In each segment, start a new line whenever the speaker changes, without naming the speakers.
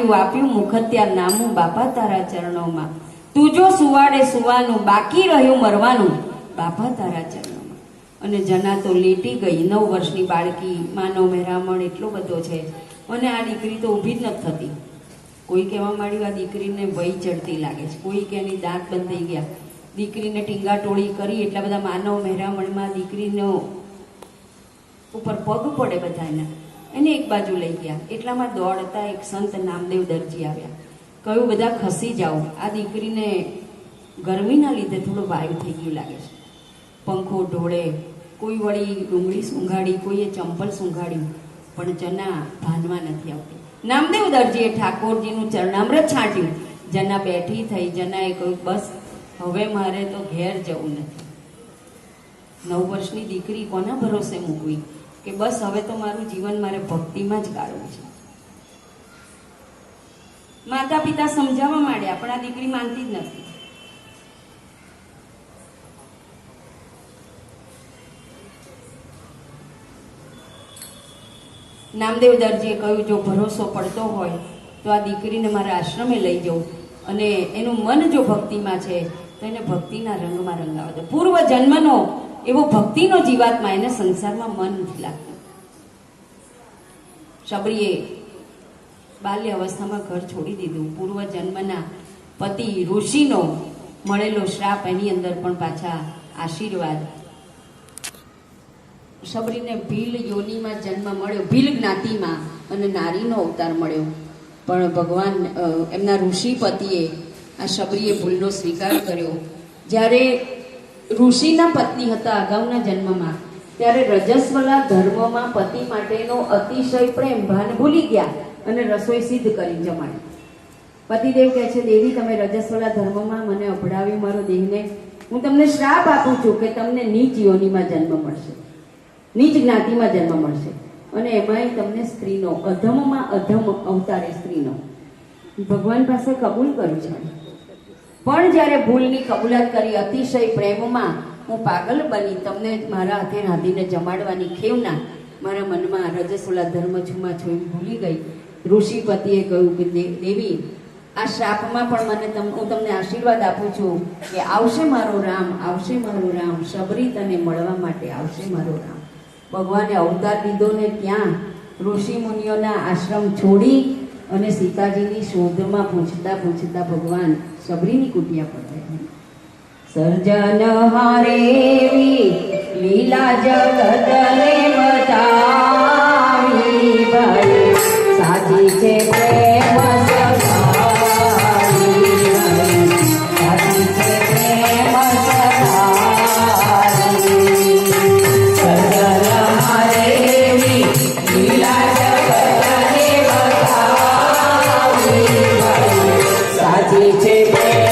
મુખત્યાર નામું બાપા તારા ચરણોમાં. તું જો સુવાડે સુવાનું, બાકી રહ્યું મરવાનું, બાપા તારા ચરણોમાં. અને જના તો લેટી ગઈ, નવ વર્ષની બાળકી, માનવ મહેરામણ એટલો બધો છે. અને આ દીકરી તો ઊભી જ નથી થતી. કોઈ કહેવા માંડ્યું, આ દીકરીને ભય ચડતી લાગે છે. કોઈ કે એની દાંત બંધ થઈ ગયા. દીકરીને ટીંગા ટોળી કરી, એટલા બધા માનવ મહેરામણમાં દીકરીનો ઉપર પગ પડે બધાના. એને એક બાજુ લઈ ગયા. એટલામાં દોડતા એક સંત નામદેવ દરજી આવ્યા. કહ્યું, બધા ખસી જાઓ. આ દીકરીને ગરમીના લીધે થોડો વાયુ થઈ ગયું લાગે છે. પંખો, ઢોળે, કોઈ વળી ડુંગળી સૂંઘાડી, કોઈએ ચંપલ સૂંઘાડ્યું, પણ જના ભાનમાં નથી આવતી. નામદેવ દરજીએ ઠાકોરજીનું ચરણામૃત છાંટ્યું. જના બેઠી થઈ. જનાએ કહ્યું, બસ, હવે મારે તો ઘેર જવું નથી. નવ વર્ષની દીકરી કોના ભરોસે મૂકવી? કે બસ હવે તો મારું જીવન મારે ભક્તિમાં જ ગાળવું છે. માતા પિતા સમજાવવા માંડ્યા પણ આ દીકરી માનતી જ નથી. નામદેવ દરજીએ કહ્યું, જો ભરોસો પડતો હોય, તો આ દીકરીને મારા આશ્રમે લઈ જવું અને એનું મન જો ભક્તિમાં છે, તો એને ભક્તિના રંગમાં રંગાવે પૂર્વ જન્મનો એવો ભક્તિનો જીવાત્મા એને સંસારમાં મન નથી લાગતું. શબરીએ બાલ્ય અવસ્થામાં ઘર છોડી દીધું. પૂર્વ જન્મના પતિ ઋષિનો મળેલો શ્રાપ એની અંદર પણ પાછા આશીર્વાદ. શબરીને ભીલ યોનીમાં જન્મ મળ્યો. ભીલ જ્ઞાતિમાં અને નારીનો અવતાર મળ્યો. પણ ભગવાન એમના ઋષિ પતિએ આ શબરીએ ભૂલનો સ્વીકાર કર્યો. જ્યારે ઋષિના પત્ની હતા અગાઉના જન્મમાં. ત્યારે રજસ્વલા ધર્મમાં પતિ માટેનો અતિશય પ્રેમ ભાન ભૂલી ગયા અને રસોઈ સિદ્ધ કરી જમાડી. પતિદેવ કહે છે, દેવી, તમે રજસ્વલા ધર્મમાં મને અભડાવી મારો દેહને. હું તમને શ્રાપ આપું છું કે તમને નીચ યોનીમાં જન્મ મળશે. નીચ જ્ઞાતિમાં જન્મ મળશે. અને એમાંય તમને સ્ત્રીનો, અધમમાં અધમ અવતારે સ્ત્રીનો. ભગવાન પાસે કબૂલ કર્યું છે. પણ જ્યારે ભૂલની કબૂલાત કરી અતિશય પ્રેમમાં હું પાગલ બની, તમને મારા હાથે રાંધીને જમાડવાની ખેવના મારા મનમાં રજસોલા ધર્મ છુમા છું ભૂલી ગઈ. ઋષિપતિએ કહ્યું કે દેવી, આ શાપમાં પણ મને તમ, હું તમને આશીર્વાદ આપું છું કે આવશે મારો રામ, આવશે મારો રામ, શબરી તને મળવા માટે આવશે મારો રામ. ભગવાને અવતાર લીધો ને ત્યાં ઋષિ મુનિઓના આશ્રમ છોડી અને સીતાજીની શોધમાં પૂછતા પૂછતા ભગવાન શબરીની કુટિયા પર સર્જન હારેવી લીલા જગતને બતાવી ભાઈ સાચી છે સાચી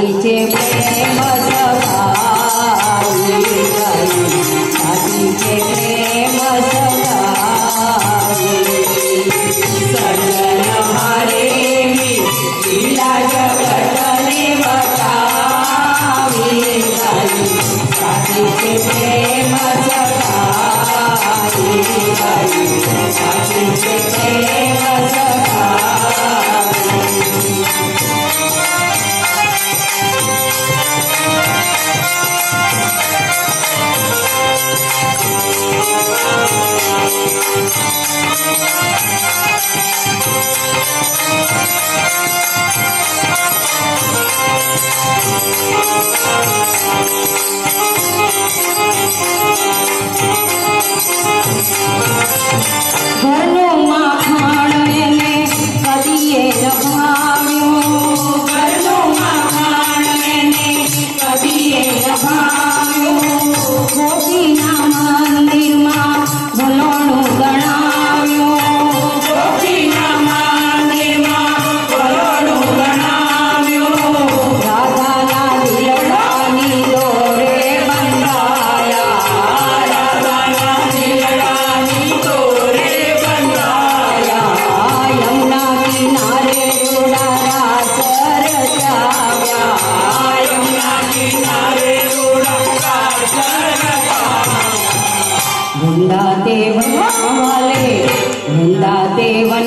સાચી છે પ્રેમ સગાઈ સાચી છે પ્રેમ સગાઈ સજન મારે લીલા જગતને બતાવી સાચી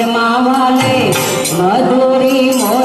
તે વનમાં વાલે મધુરી મોરલી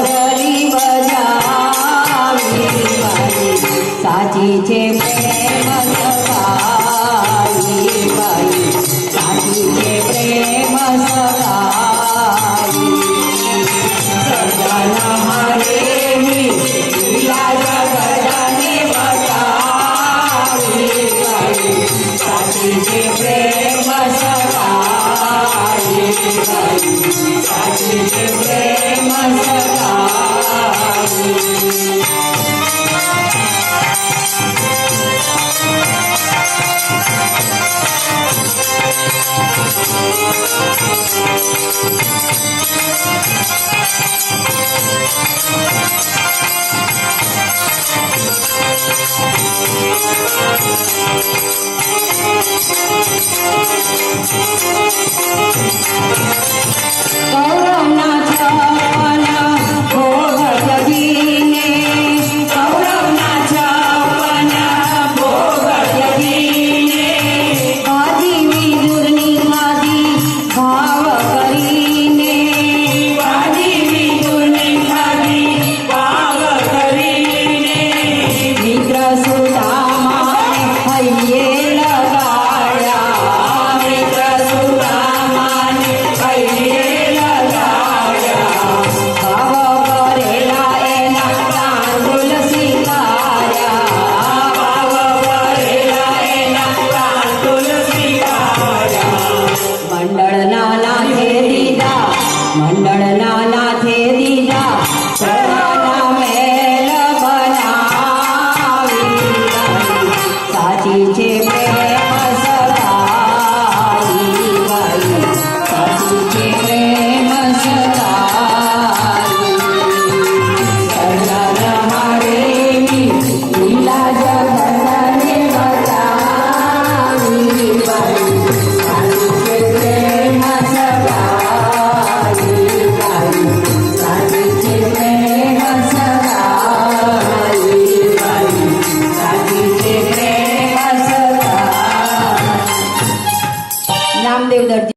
Thank you.